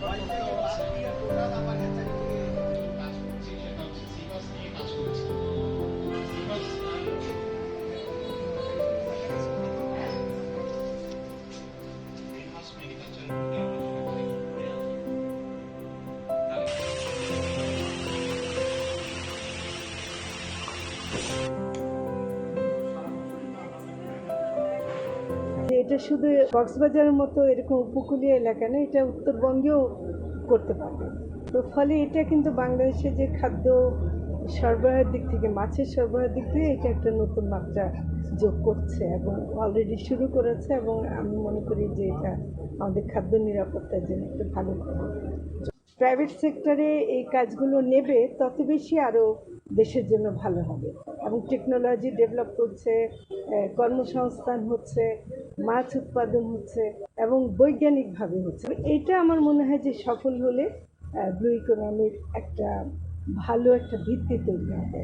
Gracias. এটা শুধু কক্সবাজারের মতো এরকম উপকূলীয় এলাকা না, এটা উত্তরবঙ্গেও করতে পারবে। তো ফলে এটা কিন্তু বাংলাদেশে যে খাদ্য সরবরাহের দিক থেকে, মাছের সরবরাহের দিক থেকে এটা একটা নতুন মাত্রা যোগ করছে এবং অলরেডি শুরু করেছে এবং আমি মনে করি যে এটা আমাদের খাদ্য নিরাপত্তার জন্য একটা ভালো প্রাইভেট সেক্টরে এই কাজগুলো নেবে, তত বেশি আরও দেশের জন্য ভালো হবে। এবং টেকনোলজি ডেভেলপ করছে কর্মসংস্থান হচ্ছে মাছ উৎপাদন হচ্ছে এবং বৈজ্ঞানিকভাবে হচ্ছে। এটা আমার মনে হয় যে সফল হলে ব্লু ইকোনমির একটা ভালো একটা ভিত্তি তৈরি হবে।